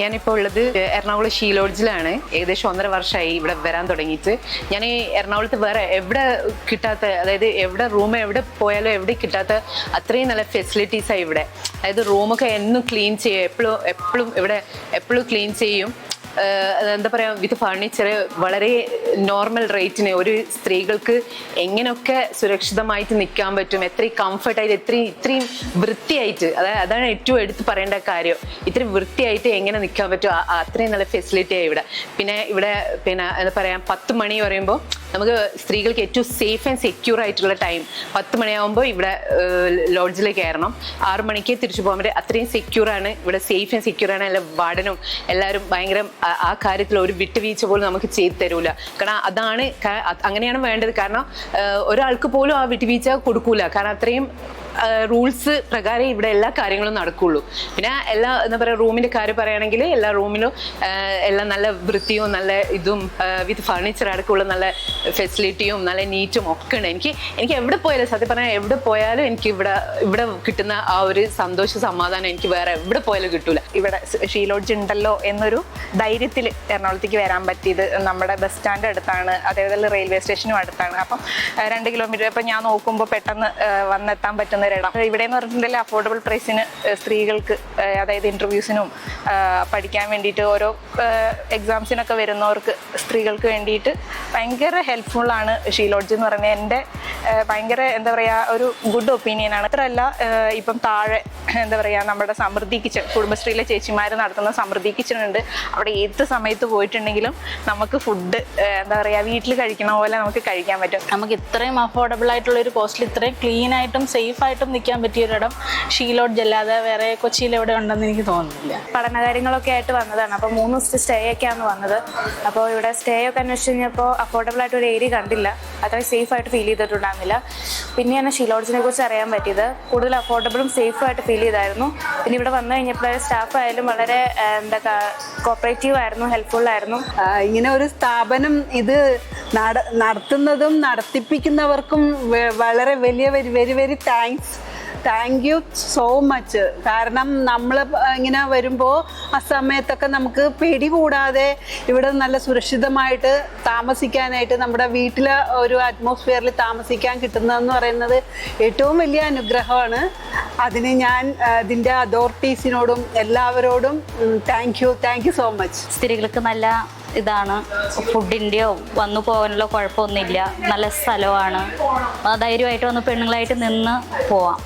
ഞാനിപ്പോൾ ഉള്ളത് എറണാകുളം ഷീലോഡ്ജിലാണ് ഏകദേശം ഒന്നര വർഷമായി ഇവിടെ വരാൻ തുടങ്ങിയിട്ട്. ഞാൻ ഈ എറണാകുളത്ത് വേറെ എവിടെ കിട്ടാത്ത അതായത് എവിടെ റൂം എവിടെ പോയാലും എവിടെ കിട്ടാത്ത അത്രയും നല്ല ഫെസിലിറ്റീസാണ് ഇവിടെ. അതായത് റൂമൊക്കെ എന്നും ക്ലീൻ ചെയ്യും എപ്പോഴും എപ്പോഴും ഇവിടെ എപ്പോഴും ക്ലീൻ ചെയ്യും. എന്താ പറയുക വിത്ത് ഫർണിച്ചർ വളരെ നോർമൽ റേറ്റിന് ഒരു സ്ത്രീകൾക്ക് എങ്ങനെയൊക്കെ സുരക്ഷിതമായിട്ട് നിൽക്കാൻ പറ്റും? എത്രയും കംഫർട്ടായിട്ട് എത്രയും ഇത്രയും വൃത്തിയായിട്ട് അതായത് അതാണ് ഏറ്റവും എടുത്ത് പറയേണ്ട കാര്യം. ഇത്രയും വൃത്തിയായിട്ട് എങ്ങനെ നിൽക്കാൻ പറ്റും? അത്രയും നല്ല ഫെസിലിറ്റിയാണ് ഇവിടെ. പിന്നെ ഇവിടെ പിന്നെ എന്താ പറയുക പത്ത് മണി പറയുമ്പോൾ നമുക്ക് സ്ത്രീകൾക്ക് ഏറ്റവും സേഫ് ആൻഡ് സെക്യൂർ ആയിട്ടുള്ള ടൈം പത്ത് മണിയാകുമ്പോൾ ഇവിടെ ലോഡ്ജിൽ കയറണം. ആറ് മണിക്ക് തിരിച്ചു പോകാൻ പറ്റും. അത്രയും സെക്യൂർ ആണ്. ഇവിടെ സേഫ് ആൻഡ് സെക്യൂർ ആണ്. എല്ലാ വാർഡനും എല്ലാവരും ഭയങ്കര ആ കാര്യത്തിൽ ഒരു വിട്ടുവീഴ്ച പോലും നമുക്ക് ചെയ്തു തരൂല. കാരണം അതാണ് അങ്ങനെയാണ് വേണ്ടത്. കാരണം ഒരാൾക്ക് പോലും ആ വിട്ടുവീഴ്ച കൊടുക്കൂല. കാരണം അത്രയും റൂൾസ് പ്രകാരം ഇവിടെ എല്ലാ കാര്യങ്ങളും നടക്കുള്ളൂ. പിന്നെ എല്ലാ എന്താ പറയുക റൂമിന്റെ കാര്യം പറയുകയാണെങ്കിൽ എല്ലാ റൂമിലും എല്ലാം നല്ല വൃത്തിയും നല്ല ഇതും വിത്ത് ഫർണിച്ചർ അടക്കമുള്ള നല്ല ഫെസിലിറ്റിയും നല്ല നീറ്റും ഒക്കെ ഉണ്ട്. എനിക്ക് എനിക്ക് എവിടെ പോയാലും സത്യം പറഞ്ഞാൽ എവിടെ പോയാലും എനിക്ക് ഇവിടെ ഇവിടെ കിട്ടുന്ന ആ ഒരു സന്തോഷ സമാധാനം എനിക്ക് വേറെ എവിടെ പോയാലും കിട്ടൂല. ഇവിടെ ഷീലോഡ്ജ് ഉണ്ടല്ലോ എന്നൊരു ധൈര്യത്തിൽ എറണാകുളത്തേക്ക് വരാൻ പറ്റിയത് നമ്മുടെ ബസ് സ്റ്റാൻഡ് അടുത്താണ്. അതേപോലെ റെയിൽവേ സ്റ്റേഷനും അടുത്താണ്. അപ്പം രണ്ട് കിലോമീറ്റർ ഇപ്പം ഞാൻ നോക്കുമ്പോൾ പെട്ടെന്ന് വന്നെത്താൻ പറ്റുന്ന ഒരിടം ഇവിടെ എന്ന് പറഞ്ഞിട്ടുണ്ടെങ്കിൽ അഫോർഡബിൾ പ്രൈസിന് സ്ത്രീകൾക്ക് അതായത് ഇന്റർവ്യൂസിനും പഠിക്കാൻ വേണ്ടിയിട്ട് ഓരോ എക്സാംസിനൊക്കെ വരുന്നവർക്ക് സ്ത്രീകൾക്ക് വേണ്ടിയിട്ട് ഭയങ്കര ഹെൽപ്ഫുള്ളാണ് ഷീ ലോഡ്ജ് എന്ന് പറയുന്നത്. എന്റെ ഭയങ്കര എന്താ പറയുക ഒരു ഗുഡ് ഒപ്പീനിയനാണ് അത്രയല്ല ഇപ്പം താഴെ എന്താ പറയുക നമ്മുടെ സമൃദ്ധി കിച്ചൺ കുടുംബശ്രീയിലെ ചേച്ചിമാർ നടത്തുന്ന സമൃദ്ധി കിച്ചൺ ഉണ്ട് അവിടെ ഏത് സമയത്ത് പോയിട്ടുണ്ടെങ്കിലും നമുക്ക് ഫുഡ് എന്താ പറയുക വീട്ടിൽ കഴിക്കുന്ന പോലെ നമുക്ക് കഴിക്കാൻ പറ്റും. നമുക്ക് ഇത്രയും അഫോർഡബിൾ ആയിട്ടുള്ള ഒരു കോസ്റ്റിൽ ഇത്രയും ക്ലീൻ ആയിട്ടും സേഫ് ആയിട്ടും നിൽക്കാൻ പറ്റിയ ഒരിടം ഷീലോഡ്ജ് അല്ലാതെ വേറെ കൊച്ചിയിൽ എവിടെ ഉണ്ടെന്ന് എനിക്ക് തോന്നുന്നില്ല. പഠന കാര്യങ്ങളൊക്കെ ആയിട്ട് വന്നതാണ്. അപ്പോൾ മൂന്ന് ദിവസത്തെ സ്റ്റേ ഒക്കെയാണ് വന്നത്. അപ്പോൾ ഇവിടെ സ്റ്റേ ഒക്കെ അന്വേഷിച്ച് കഴിഞ്ഞപ്പോൾ അഫോർഡബിൾ ആയിട്ട് ഒരു ഏരിയ കണ്ടില്ല. അത്രയും സേഫ് ആയിട്ട് ഫീൽ ചെയ്തിട്ടുണ്ടായിരുന്നില്ല. പിന്നെയാണ് ഷീലോഡ്സിനെ കുറിച്ച് അറിയാൻ പറ്റിയത്. കൂടുതൽ അഫോർഡബിളും സേഫും ആയിട്ട് ഫീൽ ചെയ്തായിരുന്നു. പിന്നെ ഇവിടെ വന്നു കഴിഞ്ഞപ്പോൾ സ്റ്റാഫ് ആയാലും വളരെ എന്താ കോപ്പറേറ്റീവ് ആയിരുന്നു ഹെൽപ്ഫുൾ ആയിരുന്നു. ഇങ്ങനെ ഒരു സ്ഥാപനം ഇത് നട നടത്തുന്നതും നടത്തിപ്പിക്കുന്നവർക്കും വളരെ വലിയ very very very thanks thank you so much കാരണം നമ്മൾ ഇങ്ങനെ വരുമ്പോൾ ആ സമയത്തൊക്കെ നമുക്ക് പേടി കൂടാതെ ഇവിടെ നല്ല സുരക്ഷിതമായിട്ട് താമസിക്കാനായിട്ട് നമ്മുടെ വീട്ടിലെ ഒരു അറ്റ്മോസ്ഫിയറിൽ താമസിക്കാൻ കിട്ടുന്നതെന്ന് പറയുന്നത് ഏറ്റവും വലിയ അനുഗ്രഹമാണ്. അതിന് ഞാൻ ഇതിന്റെ അതോറിറ്റീസിനോടും എല്ലാവരോടും thank you thank you so much സ്ത്രീകൾക്ക് നല്ല ഇതാണ്. ഫുഡിന്റെയോ വന്നു പോകാനുള്ള കുഴപ്പമൊന്നുമില്ല. നല്ല സ്ഥലമാണ്. ധൈര്യമായിട്ട് വന്ന് പെണ്ണുങ്ങളായിട്ട് നിന്ന് പോവാം.